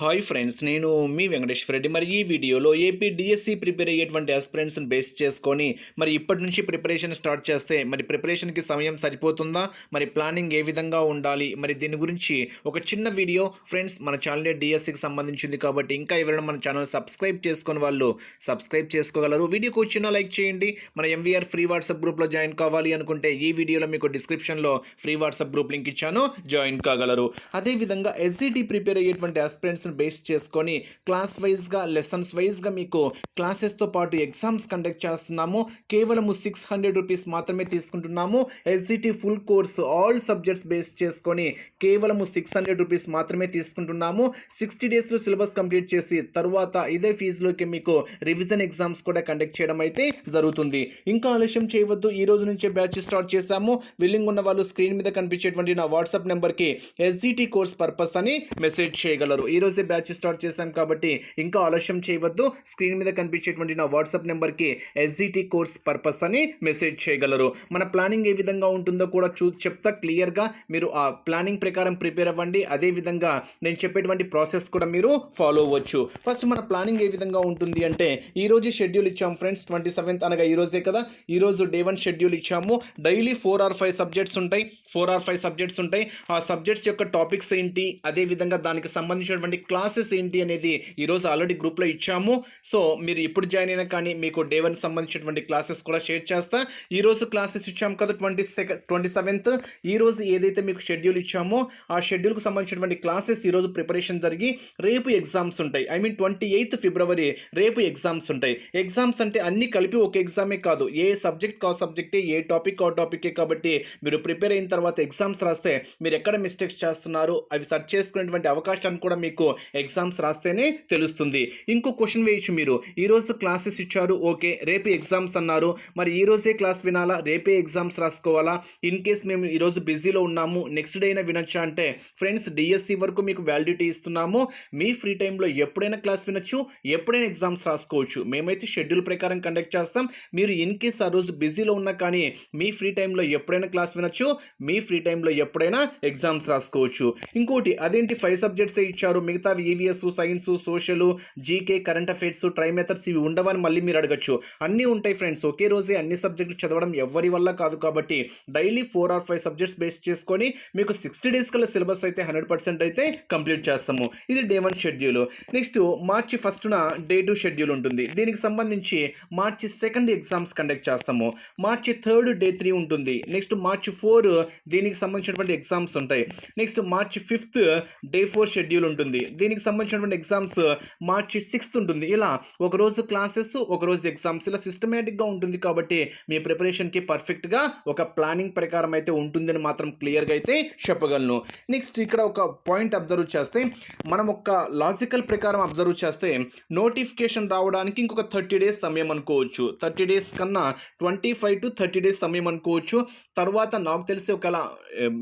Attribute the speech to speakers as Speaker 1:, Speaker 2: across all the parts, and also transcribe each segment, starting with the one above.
Speaker 1: Hi friends నేను మీ వెంకటేశ్వర రెడ్డి. మరి ఈ వీడియోలో ఏపీ డిఎస్సి ప్రిపేర్ అయ్యేటువంటి ఆస్పిరెంట్స్ని బేస్ చేసుకొని మరి ఇప్పటి నుంచి ప్రిపరేషన్ స్టార్ట్ చేస్తే మరి ప్రిపరేషన్కి సమయం సరిపోతుందా? మరి ప్లానింగ్ ఏ విధంగా ఉండాలి? మరి దీని గురించి ఒక చిన్న వీడియో ఫ్రెండ్స్ మన ఛానల్ డిఎస్సికి సంబంధించింది కాబట్టి ఇంకా ఎవరైనా మన ఛానల్ సబ్స్క్రైబ్ చేసుకుని వాళ్ళు సబ్స్క్రైబ్ చేసుకోగలరు. వీడియోకి వచ్చిన లైక్ చేయండి. మన ఎంవీఆర్ ఫ్రీ వాట్సాప్ గ్రూప్లో జాయిన్ కావాలి అనుకుంటే ఈ వీడియోలో మీకు డిస్క్రిప్షన్లో ఫ్రీ వాట్సాప్ గ్రూప్ లింక్ ఇచ్చాను. జాయిన్ కాగలరు. అదేవిధంగా ఎస్జిటి ప్రిపేర్ అయ్యేటువంటి ఆస్పిరెంట్స్ని బేస్ చేసుకొని క్లాస్ వైజ్గా లెసన్స్ వైజ్గా మీకు క్లాసెస్తో పాటు ఎగ్జామ్స్ కండక్ట్ చేస్తున్నాము. కేవలము సిక్స్ హండ్రెడ్ రూపీస్ మాత్రమే తీసుకుంటున్నాము. SGT full course all subjects base చేసుకొని కేవలము సిక్స్ హండ్రెడ్ రూపీస్ మాత్రమే తీసుకుంటున్నాము. సిక్స్టీ డేస్లో సిలబస్ కంప్లీట్ చేసి తర్వాత ఇదే ఫీజులోకి మీకు రివిజన్ ఎగ్జామ్స్ కూడా కండక్ట్ చేయడం అయితే జరుగుతుంది. ఇంకా ఆలస్యం చేయవద్దు. ఈ రోజు నుంచే బ్యాచ్ స్టార్ట్ చేశాము. విల్లింగ్ ఉన్న వాళ్ళు స్క్రీన్ మీద కనిపించేటువంటి నా వాట్సాప్ నెంబర్కి ఎస్జిటి కోర్స్ పర్పస్ అని మెసేజ్ చేయగలరు. ఈ రోజే బ్యాచ్ స్టార్ట్ చేశాం కాబట్టి ఇంకా ఆలస్యం చేయవద్దు. స్క్రీన్ మీద కనిపించేటువంటి నా వాట్సాప్ నెంబర్కి ఎస్జిటి కోర్స్ పర్పస్ అని మెసేజ్ చేయగలరు. మన ప్లానింగ్ ఏ విధంగా ఉంటుందో కూడా చూ చెప్తా క్లియర్గా మీరు ఆ ప్లానింగ్ ప్రకారం ప్రిపేర్ అవ్వండి. అదేవిధంగా నేను చెప్పేటువంటి ప్రాసెస్ కూడా మీరు ఫాలో అవ్వచ్చు. ఫస్ట్ మన ప్లానింగ్ ఏ విధంగా ఉంటుంది అంటే ఈ రోజు షెడ్యూల్ ఇచ్చాము ఫ్రెండ్స్ ట్వంటీ సెవెంత్ అనగా ఈరోజే కదా? ఈరోజు డే వన్ షెడ్యూల్ ఇచ్చాము. Daily four or five subjects ఉంటాయి. ఫోర్ ఆర్ ఫైవ్ సబ్జెక్ట్స్ ఉంటాయి. ఆ సబ్జెక్ట్స్ యొక్క టాపిక్స్ ఏంటి? అదేవిధంగా దానికి సంబంధించినటువంటి క్లాసెస్ ఏంటి అనేది ఈరోజు ఆల్రెడీ గ్రూప్లో ఇచ్చాము. సో మీరు ఇప్పుడు జాయిన్ అయినా కానీ మీకు డే వన్ సంబంధించినటువంటి క్లాసెస్ కూడా షేర్ చేస్తా. ఈరోజు క్లాసెస్ ఇచ్చాము కదా ట్వంటీ సెకండ్ ట్వంటీ సెవెంత్ ఈరోజు ఏదైతే మీకు షెడ్యూల్ ఇచ్చామో ఆ షెడ్యూల్కి సంబంధించినటువంటి క్లాసెస్ ఈరోజు ప్రిపరేషన్ జరిగి రేపు ఎగ్జామ్స్ ఉంటాయి. I mean twenty eighth February రేపు ఎగ్జామ్స్ ఉంటాయి. ఎగ్జామ్స్ అంటే అన్ని కలిపి ఒక ఎగ్జామే కాదు. ఏ సబ్జెక్ట్ కా సబ్జెక్టే ఏ టాపిక్ కా టాపికే కాబట్టి మీరు ప్రిపేర్ అయిన తర్వాత ఎగ్జామ్స్ రాస్తే మీరు ఎక్కడ మిస్టేక్స్ చేస్తున్నారు అవి సర్చ్ చేసుకునేటువంటి అవకాశాన్ని కూడా మీకు ఎగ్జామ్స్ రాస్తేనే తెలుస్తుంది. ఇంకో క్వశ్చన్ వేయచ్చు మీరు. ఈరోజు క్లాసెస్ ఇచ్చారు ఓకే రేపు ఎగ్జామ్స్ అన్నారు. మరి ఈరోజే క్లాస్ వినాలా? రేపే ఎగ్జామ్స్ రాసుకోవాలా? ఇన్ కేస్ మేము ఈరోజు బిజీలో ఉన్నాము నెక్స్ట్ డే అయినా వినొచ్చా అంటే ఫ్రెండ్స్ డిఎస్సి వరకు మీకు వ్యాలిడిటీ ఇస్తున్నాము. మీ ఫ్రీ టైంలో ఎప్పుడైనా క్లాస్ వినొచ్చు ఎప్పుడైనా ఎగ్జామ్స్ రాసుకోవచ్చు. మేమైతే షెడ్యూల్ ప్రకారం కండక్ట్ చేస్తాం. మీరు ఇన్ కేస్ ఆ రోజు బిజీలో ఉన్నా కానీ మీ ఫ్రీ టైంలో ఎప్పుడైనా క్లాస్ వినొచ్చు మీ ఫ్రీ టైంలో ఎప్పుడైనా ఎగ్జామ్స్ రాసుకోవచ్చు. ఇంకోటి అదేంటి ఫైవ్ సబ్జెక్ట్స్ ఇచ్చారు? మిగతా EVS science social GK current affairs try methods ఇవి ఉండవని మళ్ళీ మీరు అడగచ్చు. అన్నీ ఉంటాయి ఫ్రెండ్స్ ఒకే రోజే అన్ని సబ్జెక్టులు చదవడం ఎవరి వల్ల కాదు కాబట్టి daily four or five subjects base చేసుకొని మీకు సిక్స్టీ డేస్ కల్లా సిలబస్ అయితే హండ్రెడ్ పర్సెంట్ అయితే కంప్లీట్ చేస్తాము. ఇది day one schedule next March ఫస్ట్న day two schedule ఉంటుంది. దీనికి సంబంధించి మార్చి సెకండ్ ఎగ్జామ్స్ కండక్ట్ చేస్తాము. మార్చి థర్డ్ డే త్రీ ఉంటుంది. నెక్స్ట్ మార్చి ఫోర్ దీనికి సంబంధించినటువంటి ఎగ్జామ్స్ ఉంటాయి. Next March fifth day four schedule ఉంటుంది. దీనికి సంబంధించినటువంటి ఎగ్జామ్స్ మార్చి సిక్స్త్ ఉంటుంది. ఇలా ఒక రోజు క్లాసెస్ ఒక రోజు ఎగ్జామ్స్ ఇలా సిస్టమేటిక్గా ఉంటుంది కాబట్టి మీ ప్రిపరేషన్కి పర్ఫెక్ట్గా ఒక ప్లానింగ్ ప్రకారం అయితే ఉంటుందని మాత్రం క్లియర్గా అయితే చెప్పగలను. నెక్స్ట్ ఇక్కడ ఒక పాయింట్ అబ్జర్వ్ చేస్తే మనం ఒక లాజికల్ ప్రకారం అబ్జర్వ్ చేస్తే నోటిఫికేషన్ రావడానికి ఇంకొక థర్టీ డేస్ సమయం అనుకోవచ్చు. థర్టీ డేస్ కన్నా twenty five to thirty days సమయం అనుకోవచ్చు. తర్వాత నాకు తెలిసి ఒకవేళ um,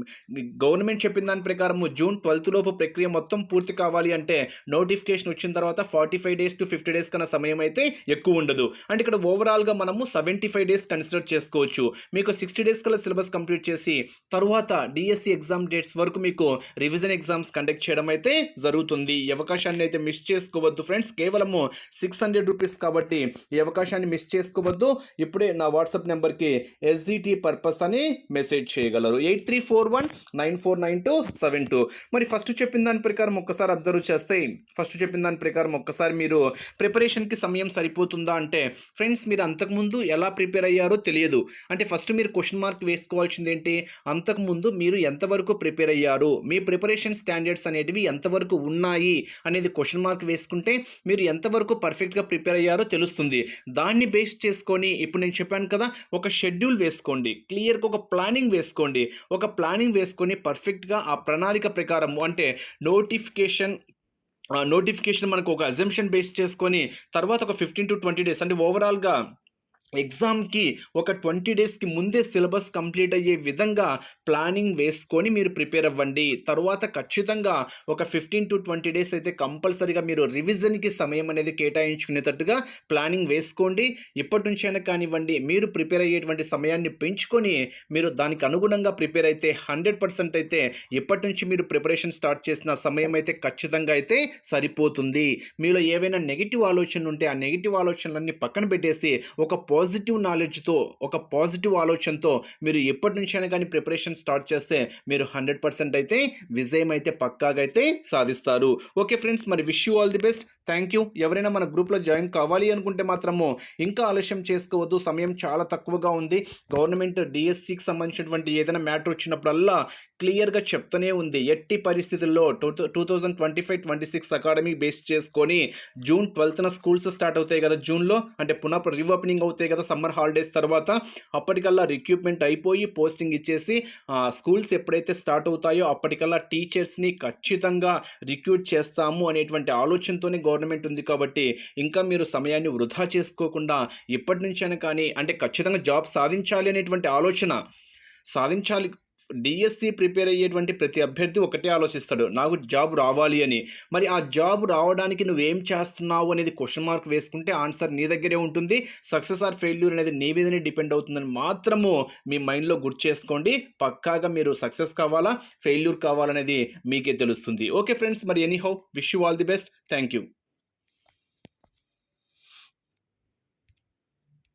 Speaker 1: గవర్నమెంట్ చెప్పిన దాని ప్రకారం జూన్ ట్వెల్త్ లోపు ప్రక్రియ మొత్తం పూర్తి కావాలి అంటే నోటిఫికేషన్ వచ్చిన తర్వాత forty five days to fifty days కన్నా సమయం అయితే ఎక్కువ ఉండదు. అంటే ఇక్కడ ఓవరాల్గా మనము సెవెంటీ ఫైవ్ డేస్ కన్సిడర్ చేసుకోవచ్చు. మీకు సిక్స్టీ డేస్ కల్లా సిలబస్ కంప్లీట్ చేసి తర్వాత డిఎస్సి ఎగ్జామ్ డేట్స్ వరకు మీకు రివిజన్ ఎగ్జామ్స్ కండక్ట్ చేయడం అయితే జరుగుతుంది. ఈ అవకాశాన్ని అయితే మిస్ చేసుకోవద్దు ఫ్రెండ్స్ కేవలము సిక్స్ హండ్రెడ్ రూపీస్ కాబట్టి ఈ అవకాశాన్ని మిస్ చేసుకోవద్దు. ఇప్పుడే నా వాట్సాప్ నెంబర్కి ఎస్జిటి పర్పస్ అని మెసేజ్ చేయగలరు. Eight three four one nine four nine two seven two మరి ఫస్ట్ చెప్పిన దాని ప్రకారం ఒక్కసారి అబ్జర్వ్ చేస్తే ఫస్ట్ చెప్పిన దాని ప్రకారం ఒక్కసారి మీరు ప్రిపరేషన్కి సమయం సరిపోతుందా అంటే ఫ్రెండ్స్ మీరు అంతకుముందు ఎలా ప్రిపేర్ అయ్యారో తెలియదు. అంటే ఫస్ట్ మీరు క్వశ్చన్ మార్క్ వేసుకోవాల్సింది ఏంటి అంతకుముందు మీరు ఎంతవరకు ప్రిపేర్ అయ్యారు? మీ ప్రిపరేషన్ స్టాండర్డ్స్ అనేటివి ఎంతవరకు ఉన్నాయి? అనేది క్వశ్చన్ మార్క్ వేసుకుంటే మీరు ఎంతవరకు పర్ఫెక్ట్గా ప్రిపేర్ అయ్యారో తెలుస్తుంది. దాన్ని బేస్ చేసుకొని ఇప్పుడు నేను చెప్పాను కదా ఒక షెడ్యూల్ వేసుకోండి. క్లియర్గా ఒక ప్లానింగ్ వేసుకోండి. ఒక ప్లానింగ్ వేసుకొని పర్ఫెక్ట్గా ఆ ప్రణాళిక ప్రకారం అంటే నోటిఫికేషన్ నోటిఫికేషన్ మనకు ఒక అజంప్షన్ బేస్ చేసుకొని తర్వాత ఒక ఫిఫ్టీన్ టు ట్వంటీ డేస్ అంటే ఓవరాల్గా ఎగ్జామ్‌కి ఒక 20 డేస్‌కి ముందే సిలబస్ కంప్లీట్ అయ్యే విధంగా ప్లానింగ్ వేసుకొని మీరు ప్రిపేర్ అవ్వండి. తరువాత ఖచ్చితంగా ఒక 15-20 డేస్ అయితే కంపల్సరీగా మీరు రివిజన్‌కి సమయం అనేది కేటాయించుకునేటట్టుగా ప్లానింగ్ వేసుకోండి. ఇప్పటి నుంచైనా కానివ్వండి, మీరు ప్రిపేర్ అయ్యేటువంటి సమయాన్ని పెంచుకొని, మీరు దానికి అనుగుణంగా ప్రిపేర్ అయితే 100% అయితే ఇప్పటి నుంచి మీరు ప్రిపరేషన్ స్టార్ట్ చేసిన సమయం అయితే ఖచ్చితంగా అయితే సరిపోతుంది. మీలో ఏవైనా నెగిటివ్ ఆలోచనలు ఉంటే ఆ నెగిటివ్ ఆలోచనలన్నీ పక్కన పెట్టేసి, ఒక పాజిటివ్ నాలెడ్జ్‌తో, ఒక పాజిటివ్ ఆలోచనతో మీరు ఎప్పటి నుంచైనా కానీ ప్రిపరేషన్ స్టార్ట్ చేస్తే, మీరు 100% అయితే విజయం అయితే పక్కాగా అయితే సాధిస్తారు. ఓకే ఫ్రెండ్స్ మరి wish you all the best. Thank you. ఎవరైనా మన గ్రూప్‌లో జాయిన్ కావాలి అనుకుంటే మాత్రము ఇంకా ఆలస్యం చేసుకోవద్దు. సమయం చాలా తక్కువగా ఉంది. గవర్నమెంట్ డిఎస్సికి సంబంధించినటువంటి ఏదైనా మ్యాటర్ వచ్చినప్పుడల్లా క్లియర్‌గా చెప్తూనే ఉంది. ఎట్టి పరిస్థితుల్లో two two thousand twenty five twenty six academy base చేసుకొని జూన్ 12న స్కూల్స్ స్టార్ట్ అవుతాయి కదా! జూన్‌లో అంటే పునః రీఓపెనింగ్ అవుతాయి కదా! సమ్మర్ హాలిడేస్ తర్వాత. అప్పటికల్లా రిక్రూట్‌మెంట్ అయిపోయి పోస్టింగ్ ఇచ్చేసి స్కూల్స్ ఎప్పుడైతే స్టార్ట్ అవుతాయో అప్పటికల్లా టీచర్స్‌ని ఖచ్చితంగా రిక్రూట్ చేస్తాము అనేటువంటి ఆలోచనతోనే గవర్నమెంట్ ఉంది కాబట్టి, ఇంకా మీరు సమయాన్ని వృధా చేసుకోకుండా ఇప్పటి నుంచైనా కానీ అంటే ఖచ్చితంగా జాబ్ సాధించాలి అనేటువంటి ఆలోచన సాధించాలి డిఎస్సి ప్రిపేర్ అయ్యేటువంటి ప్రతి అభ్యర్థి ఒకటే ఆలోచిస్తాడు. నాకు జాబ్ రావాలి అని. మరి ఆ జాబ్ రావడానికి నువ్వేం చేస్తున్నావు అనేది క్వశ్చన్ మార్క్ వేసుకుంటే ఆన్సర్ నీ దగ్గరే ఉంటుంది. సక్సెస్ ఆర్ ఫెయిల్యూర్ అనేది నీ మీదనే డిపెండ్ అవుతుందని మాత్రము మీ మైండ్‌లో గుర్తు చేసుకోండి పక్కాగా మీరు సక్సెస్ కావాలా? ఫెయిల్యూర్ కావాలనేది మీకే తెలుస్తుంది. ఓకే ఫ్రెండ్స్ మరి anyhow wish you all the best. Thank you.